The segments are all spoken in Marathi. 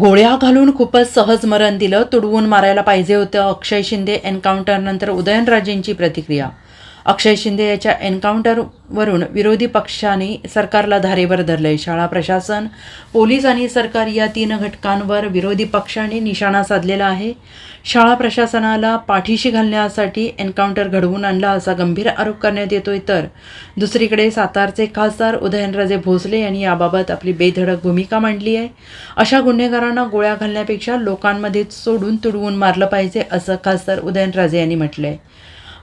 गोळ्या घालून खूपच सहज मरण दिलं तुडवून मारायला पाहिजे होतं. अक्षय शिंदे एन्काउंटरनंतर उदयनराजेंची प्रतिक्रिया अक्षय शिंदे याच्या एन्काउंटरवरून विरोधी पक्षाने सरकारला धारेवर धरले शाळा प्रशासन पोलीस आणि सरकार या तीन घटकांवर विरोधी पक्षाने निशाणा साधलेला आहे. शाळा प्रशासनाला पाठीशी घालण्यासाठी एन्काउंटर घडवून आणला असा गंभीर आरोप करण्यात येतोय तर दुसरीकडे सातारचे खासदार उदयनराजे भोसले यांनी याबाबत आपली बेधडक भूमिका मांडली आहे. अशा गुन्हेगारांना गोळ्या घालण्यापेक्षा लोकांमध्ये सोडून तुडवून मारलं पाहिजे असं खासदार उदयनराजे यांनी म्हटलंय.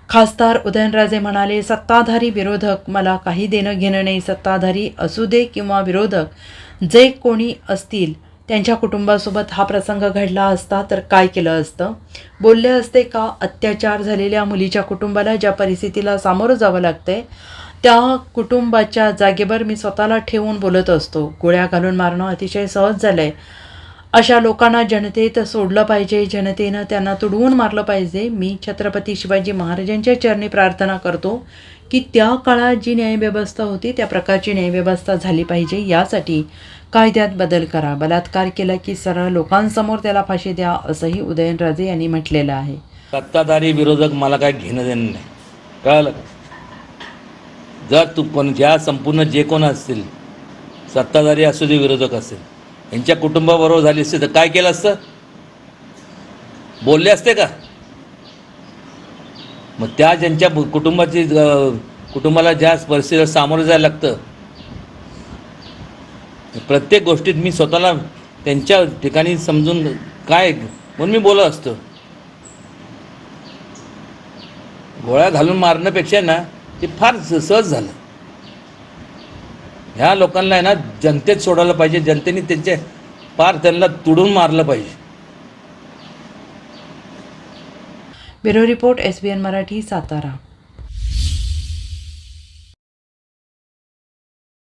खासदार उदयनराजे म्हणाले सत्ताधारी विरोधक मला काही देणं घेणं नाही. सत्ताधारी असू दे किंवा विरोधक जे कोणी असतील त्यांच्या कुटुंबासोबत हा प्रसंग घडला असता तर काय केलं असतं? बोलले असते का? अत्याचार झालेल्या मुलीच्या कुटुंबाला ज्या परिस्थितीला सामोरं जावं लागतंय त्या कुटुंबाच्या जागेवर मी स्वतःला ठेवून बोलत असतो. गोळ्या घालून मारणं अतिशय सहज झालं आहे अशा लोकांना जनतेत सोडलं पाहिजे जनतेनं त्यांना तुडवून मारलं पाहिजे. मी छत्रपती शिवाजी महाराजांच्या चरणी प्रार्थना करतो की त्या काळात जी न्यायव्यवस्था होती त्या प्रकारची न्यायव्यवस्था झाली पाहिजे. यासाठी कायद्यात बदल करा. बलात्कार केला की सरळ लोकांसमोर त्याला फाशी द्या असंही उदयनराजे यांनी म्हटलेलं आहे. सत्ताधारी विरोधक मला काय घेणं देणं नाही. कळलं का? जर तू कोण ज्या संपूर्ण जे कोण असतील सत्ताधारी असू दे विरोधक असेल यांच्या कुटुंबाबरोबर झाली असते तर काय केलं असतं? बोलले असते का? मग त्या ज्यांच्या कुटुंबाची कुटुंबाला ज्या परिस्थितीला सामोरं जायला लागतं प्रत्येक गोष्टीत मी स्वतःला त्यांच्या ठिकाणी समजून काय म्हणून मी बोलत असतो. गोळ्या घालून मारण्यापेक्षा ना ते फार सहज झालं. ह्या लोकांना आहे ना जनतेत सोडायला पाहिजे जनतेने त्यांचे पार त्यांना तुडून मारलं पाहिजे. Bureau report S B N Marathi Satara.